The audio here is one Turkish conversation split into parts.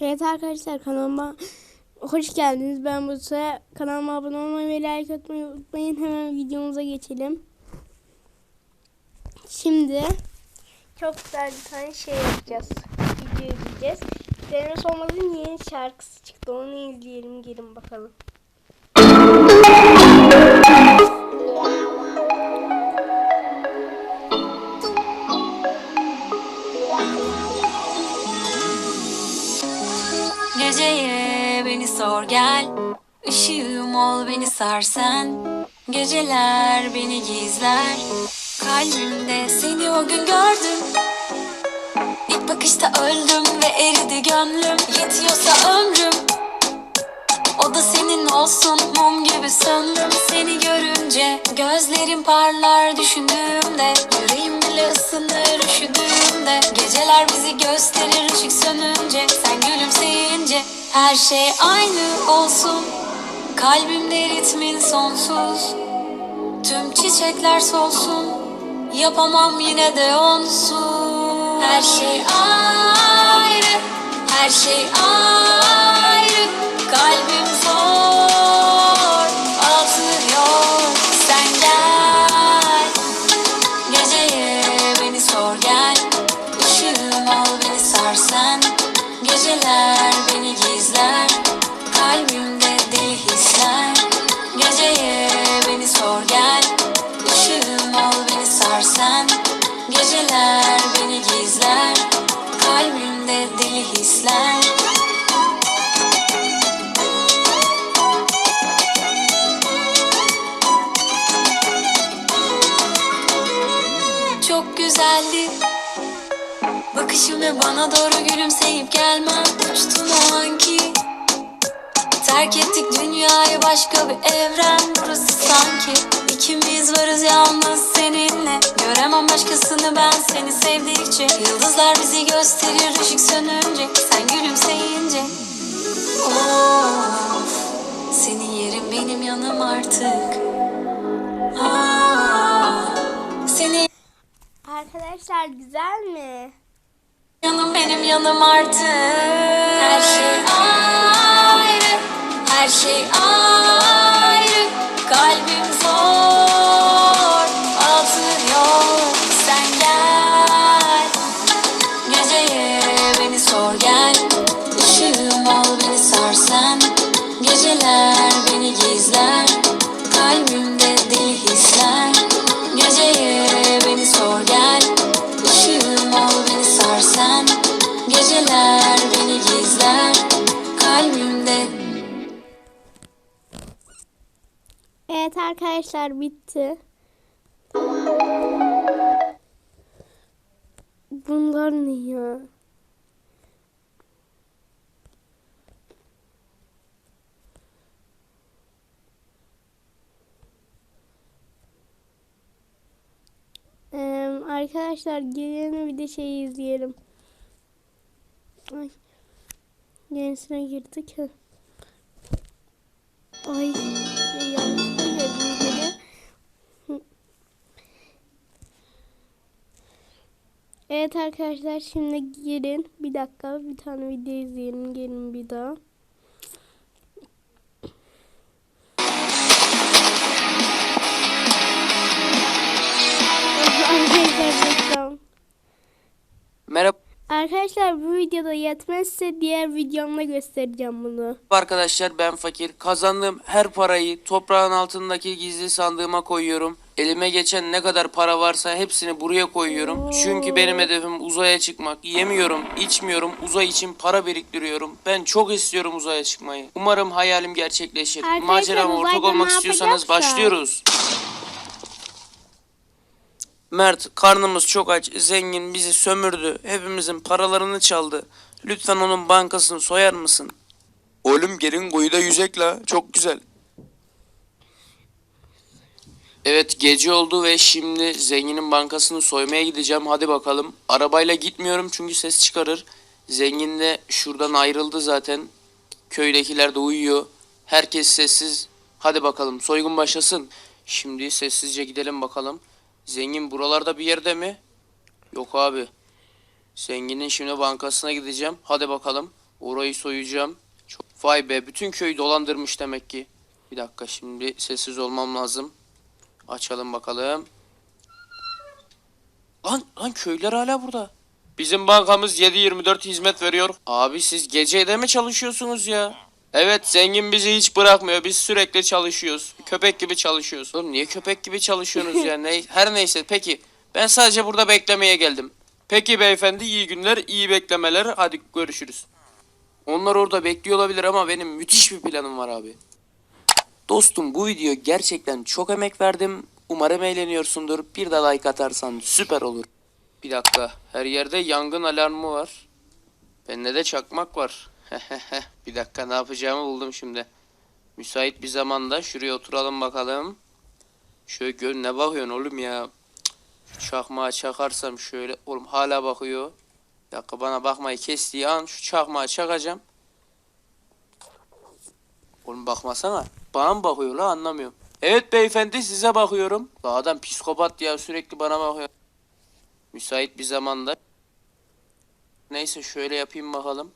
Evet arkadaşlar kanalıma hoş geldiniz. Ben Buse. Kanalıma abone olmayı ve like atmayı unutmayın. Hemen videomuza geçelim. Şimdi çok güzel bir tane şey yapacağız. Video izleyeceğiz. Deneme Solmaz'ın yeni şarkısı çıktı. Onu izleyelim. Gelin bakalım. Ol beni sar sen Geceler beni gizler. Kalbimde seni o gün gördüm. İlk bakışta öldüm ve eridi gönlüm. Yetiyorsa ömrüm O da senin olsun. Mum gibi söndüm Seni görünce. Gözlerim parlar düşündüğümde. Yüreğim bile ısınır üşüdüğümde. Geceler bizi gösterir ışık sönünce. Sen gülümseyince her şey aynı olsun Kalbimde ritmin sonsuz. Tüm çiçekler solsun. Yapamam yine de onsuz. Her şey ayrı Her şey ayrı. Kalbim Ve bana doğru gülümseyip gelmem. Uçtun o anki. Terk ettik dünyayı başka bir evren Burası sanki. İkimiz varız yalnız seninle. Göremem başkasını ben seni sevdikçe. Yıldızlar bizi gösterir ışık sönünce. Sen gülümseyince. Of Seni yerim benim yanım artık. Ah, Seni Arkadaşlar güzel mi? Yanım benim yanım artık. Her şey ayrı Her şey ayrı. Kalbim zor Atıyor Sen gel. Geceye beni sor gel. Işığım ol beni sar sen. Geceler Evet arkadaşlar bitti. Bunlar ne ya? Ee, arkadaşlar gelin bir de şey izleyelim. Ay. Yenisine girdik. Heh. Ay. Evet arkadaşlar şimdi girin. Bir dakika bir tane video izleyelim. Gelin bir daha. Merhaba Arkadaşlar bu videoda yetmezse diğer videomda göstereceğim bunu. arkadaşlar ben fakir. Kazandığım her parayı toprağın altındaki gizli sandığıma koyuyorum. Elime geçen ne kadar para varsa hepsini buraya koyuyorum. Çünkü benim hedefim uzaya çıkmak. Yemiyorum, içmiyorum, uzay için para biriktiriyorum. Ben çok istiyorum uzaya çıkmayı. Umarım hayalim gerçekleşir. Arkadaşlar, Macerama ortak olmak istiyorsanız başlıyoruz. Mert karnımız çok aç. Zengin bizi sömürdü. Hepimizin paralarını çaldı. Lütfen onun bankasını soyar mısın? Oğlum gelin kuyuda yüzek la. Çok güzel. Evet gece oldu ve şimdi zenginin bankasını soymaya gideceğim. Hadi bakalım. Arabayla gitmiyorum çünkü ses çıkarır. Zengin de şuradan ayrıldı zaten. Köydekiler de uyuyor. Herkes sessiz. Hadi bakalım soygun başlasın. Şimdi sessizce gidelim bakalım. Zengin buralarda bir yerde mi? Yok abi. Zenginin şimdi bankasına gideceğim. Hadi bakalım. Orayı soyacağım. Çok... Vay be bütün köyü dolandırmış demek ki. Bir dakika şimdi sessiz olmam lazım. Açalım bakalım. Lan lan köyler hala burada. Bizim bankamız 7-24 hizmet veriyor. Abi siz gece de mi çalışıyorsunuz ya? Evet zengin bizi hiç bırakmıyor. Biz sürekli çalışıyoruz. Köpek gibi çalışıyoruz. Oğlum niye köpek gibi çalışıyorsunuz ya? Ne, her neyse peki. Ben sadece burada beklemeye geldim. Peki beyefendi iyi günler, iyi beklemeler. Hadi görüşürüz. Onlar orada bekliyor olabilir ama benim müthiş bir planım var abi. Dostum bu video gerçekten çok emek verdim. Umarım eğleniyorsundur. Bir de like atarsan süper olur. Bir dakika. Her yerde yangın alarmı var. Bende de çakmak var. bir dakika ne yapacağımı buldum şimdi. Müsait bir zamanda şuraya oturalım bakalım. Şöyle gör ne bakıyorsun oğlum ya. Çakmağı çakarsam şöyle. Oğlum hala bakıyor. Bir dakika bana bakmayı kestiği an şu çakmağı çakacağım. Oğlum bakmasana. Bana mı bakıyor la anlamıyorum. Evet beyefendi size bakıyorum. La adam psikopat ya sürekli bana bakıyor. Müsait bir zamanda. Neyse şöyle yapayım bakalım.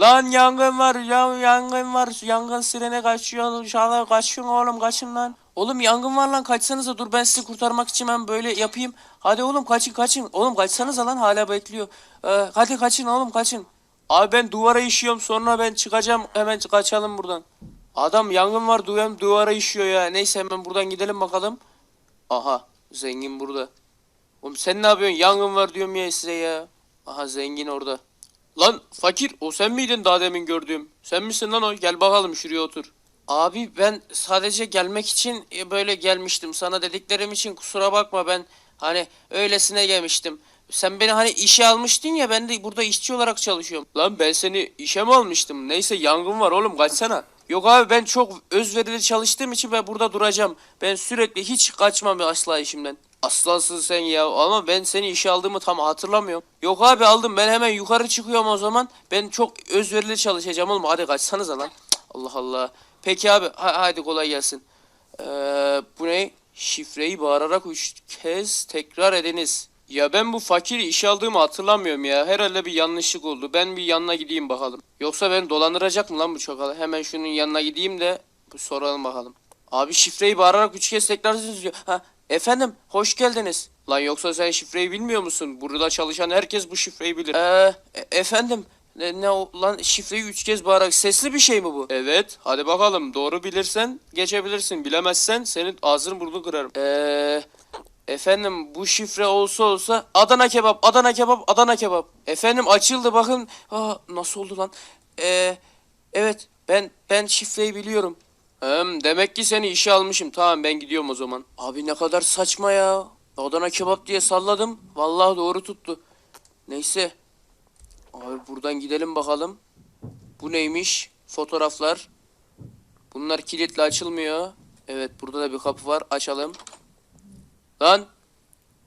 Lan yangın var ya yangın var yangın sirene kaçıyor şala kaçın oğlum kaçın lan. Oğlum yangın var lan kaçsanıza dur ben sizi kurtarmak için ben böyle yapayım. Hadi oğlum kaçın kaçın. Oğlum kaçsanıza lan hala bekliyor. Ee, hadi kaçın oğlum kaçın. Abi ben duvara işiyorum sonra ben çıkacağım hemen kaçalım buradan. Adam yangın var duyam duvara işiyor ya. Neyse hemen buradan gidelim bakalım. Aha zengin burada. Oğlum sen ne yapıyorsun? Yangın var diyorum ya size ya. Aha zengin orada. Lan fakir o sen miydin daha demin gördüğüm? Sen misin lan o? Gel bakalım şuraya otur. Abi ben sadece gelmek için e, böyle gelmiştim. Sana dediklerim için kusura bakma ben hani öylesine gelmiştim. Sen beni hani işe almıştın ya ben de burada işçi olarak çalışıyorum. Lan ben seni işe mi almıştım? Neyse yangın var oğlum kaçsana. Yok abi ben çok özverili çalıştığım için ben burada duracağım. Ben sürekli hiç kaçmam asla işimden. Aslansın sen ya ama ben seni işe aldığımı tam hatırlamıyorum. Yok abi aldım ben hemen yukarı çıkıyorum o zaman. Ben çok özverili çalışacağım oğlum hadi kaçsanıza lan. Allah Allah. Peki abi ha- hadi kolay gelsin. Ee, bu ne? Şifreyi bağırarak üç kez tekrar ediniz. Ya ben bu fakiri işe aldığımı hatırlamıyorum ya. Herhalde bir yanlışlık oldu. Ben bir yanına gideyim bakalım. Yoksa ben dolandıracak mı lan bu çakalı? Hemen şunun yanına gideyim de bir soralım bakalım. Abi şifreyi bağırarak üç kez tekrar ediniz diyor. Ha efendim hoş geldiniz. Lan yoksa sen şifreyi bilmiyor musun? Burada çalışan herkes bu şifreyi bilir. Ee, e- efendim ne, ne o lan şifreyi üç kez bağırarak sesli bir şey mi bu? Evet hadi bakalım doğru bilirsen geçebilirsin bilemezsen senin ağzını burnunu kırarım. Eee Efendim bu şifre olsa olsa Adana kebap, Adana kebap, Adana kebap. Efendim açıldı bakın. Aa, nasıl oldu lan? Ee, evet ben ben şifreyi biliyorum. Hem demek ki seni işe almışım. Tamam ben gidiyorum o zaman. Abi ne kadar saçma ya. Adana kebap diye salladım. Vallahi doğru tuttu. Neyse. Abi buradan gidelim bakalım. Bu neymiş? Fotoğraflar. Bunlar kilitli açılmıyor. Evet burada da bir kapı var. Açalım. Lan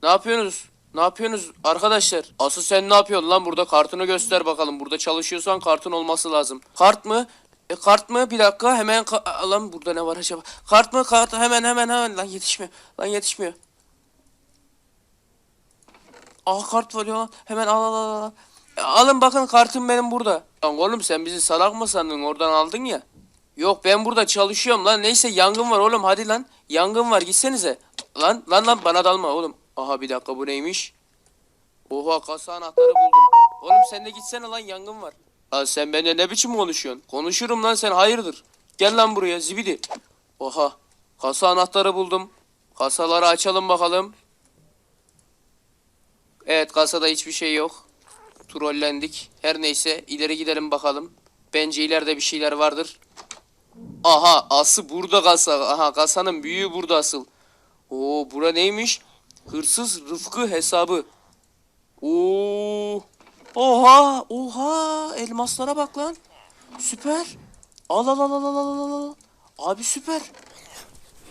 ne yapıyorsunuz? Ne yapıyorsunuz arkadaşlar? Asıl sen ne yapıyorsun lan burada kartını göster bakalım. Burada çalışıyorsan kartın olması lazım. Kart mı? E kart mı? Bir dakika hemen ka- lan burada ne var acaba? Kart mı? Kart hemen hemen hemen lan yetişmiyor. Lan yetişmiyor. Aa kart var ya. Hemen al al al. al. E, alın bakın kartım benim burada. Lan oğlum sen bizi salak mı sandın? Oradan aldın ya. Yok ben burada çalışıyorum lan. Neyse yangın var oğlum hadi lan. Yangın var gitsenize. Lan lan lan bana dalma oğlum. Aha bir dakika bu neymiş? Oha kasa anahtarı buldum. Oğlum sen de gitsene lan yangın var. Lan sen benimle ne biçim konuşuyorsun? Konuşurum lan sen hayırdır? Gel lan buraya zibidi. Oha kasa anahtarı buldum. Kasaları açalım bakalım. Evet kasada hiçbir şey yok. Trollendik. Her neyse ileri gidelim bakalım. Bence ileride bir şeyler vardır. Aha ası burada kasa. Aha kasanın büyüğü burada asıl. Oo bura neymiş? Hırsız Rıfkı hesabı. Oo. Oha oha elmaslara bak lan. Süper. Al al al al al al. Abi süper.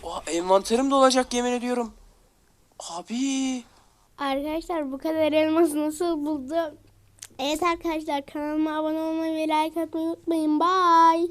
Oha, envanterim dolacak yemin ediyorum. Abi. Arkadaşlar bu kadar elması nasıl buldu? Evet arkadaşlar kanalıma abone olmayı ve like atmayı unutmayın. Bye.